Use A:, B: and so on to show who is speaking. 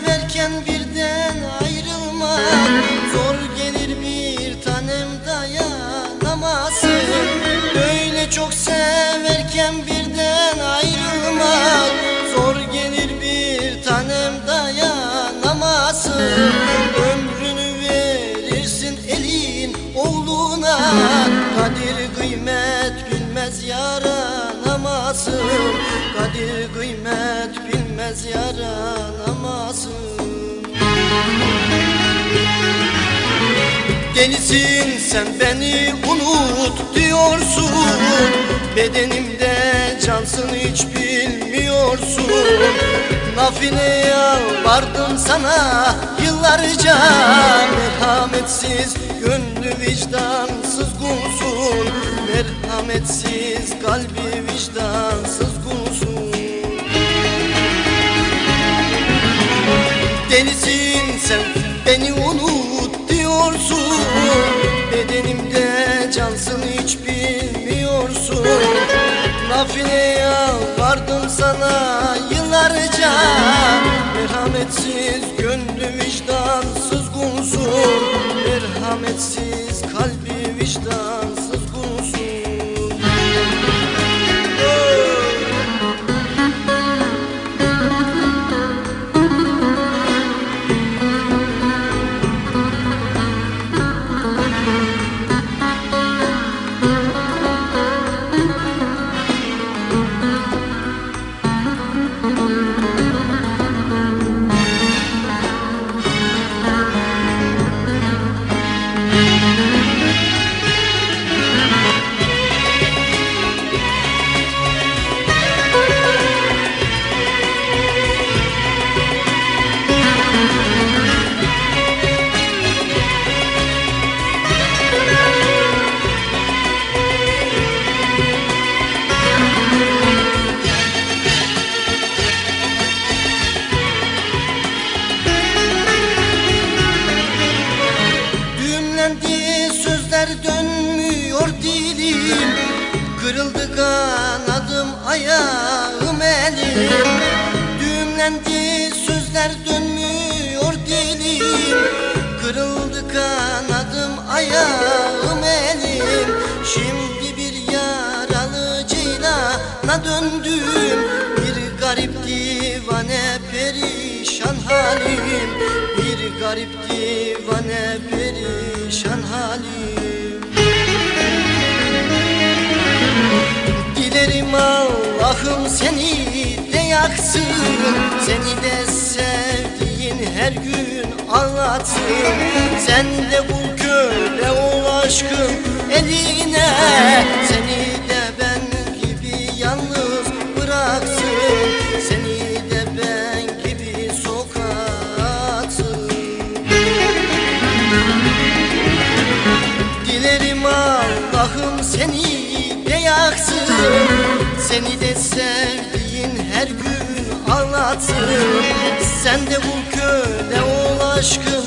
A: severken birden ayrılmak Zor gelir bir tanem dayanamazsın. Böyle çok severken birden ayrılmak Zor gelir bir tanem dayanamazsın. Ömrünü verirsin elin oğluna. Kadir kıymet bilmez yaranamazsın. Kadir kıymet bilmez yaranamazsın. Delisin sen beni unut diyorsun. Bedenimde cansın hiç bilmiyorsun. Nafile yalvardım sana yıllarca. Merhametsiz gönlü vicdansız kulsun Merhametsiz kalbi vicdansız Delisin sen beni unut diyorsun. Bedenimde cansın hiç bilmiyorsun. Nafile yalvardım sana yıllarca. Merhametsiz gönlü vicdansız kulsun Merhametsiz Kırıldı kanadım ayağım elim. Düğümlendi sözler dönmüyor dilim. Kırıldı kanadım ayağım elim. Şimdi bir yaralı ceylana döndüm. Bir garip divane perişan halim. Bir garip divane Allah'ım seni de yaksın Seni de sevdiğin her gün anlatsın. Sen de bul köle ol aşkım eline Seni de ben gibi yalnız bıraksın. Seni de ben gibi sokağa atsın Dilerim Allah'ım seni de yaksın Seni de sevdiğin her gün anlatsın. Sen de bul köle ol aşkım